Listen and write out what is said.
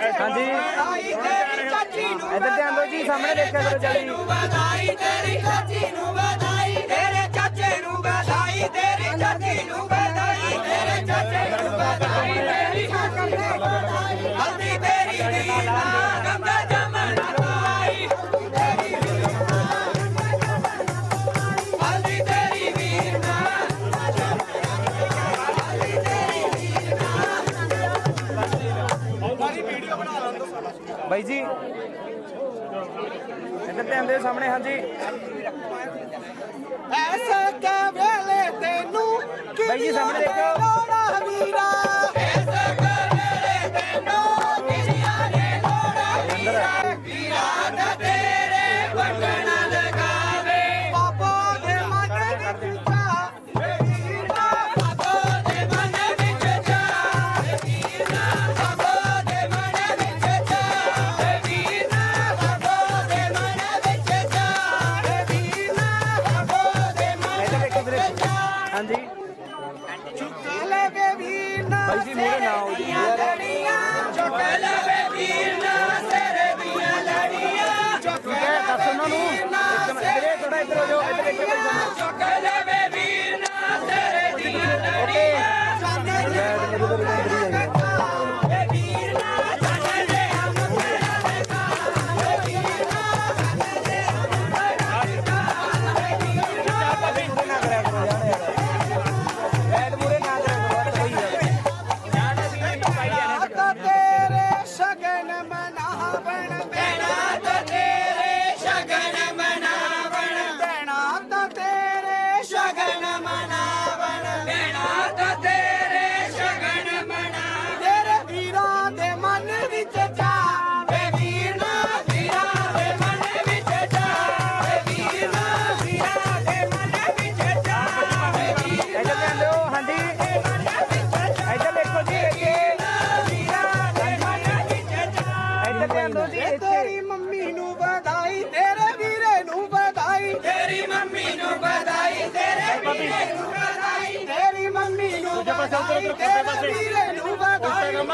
ਹਾਂਜੀ। ਇੱਧਰ ਧਿਆਨ ਦਿਓ ਜੀ, ਸਾਹਮਣੇ ਦੇਖਿਆ ਕਰੋ ਜਲਦੀ ਵਧਾਈ ਤੇਰੀ ਚਾਚੀ ਨੂੰ ਵਧਾਈ ਤੇਰੇ ਚਾਚੇ ਨੂੰ ਵਧਾਈ ਤੇਰੀ ਚਾਚੀ ਨੂੰ ਵਧਾਈ ਤੇਰੇ ਚਾਚੇ ਨੂੰ ਵਧਾਈ ਤੇਰੀ ਚਾਚੀ ਨੂੰ ਵਧਾਈ ਹਲਦੀ ਤੇਰੀ ਦੀ ਬਾਈ ਜੀ। ਇੱਧਰ ਧਿਆਨ ਦਿਓ ਸਾਹਮਣੇ ਹਾਂਜੀ। ਐਸੇ ਕੇ ਵੇਲੇ ਤੈਨੂੰ ਬਾਈ ਜੀ ਸਾਹਮਣੇ ਦੇਖੋ। ਹਾਂਜੀ ਲਵੇ ਵੀਰ ਨਾ ਬਾਈ ਜੀ ਮੂਹਰੇ ਨਾ ਆਓ ਜੀ। ਲੜੀਆਂ ਚੁੱਕ ਲਵੇ ਵੀਰ ਨਾ ਸਿਰ ਦੀਆਂ ਲੜੀਆਂ ਚੁੱਕ ਹੈ ਦੱਸ ਉਹਨਾਂ ਨੂੰ ਇੱਕ ਮਿੰਟ ਵੀਰੇ ਥੋੜਾ ਇੱਧਰ ਹੋ ਜਾਓ ਵਧਾਈ ਤੇਰੀ ਮੰਮੀ ਵਧਾਈ ਤੇਰੇ ਵੀਰੇ ਨੂੰ ਵਧਾਈ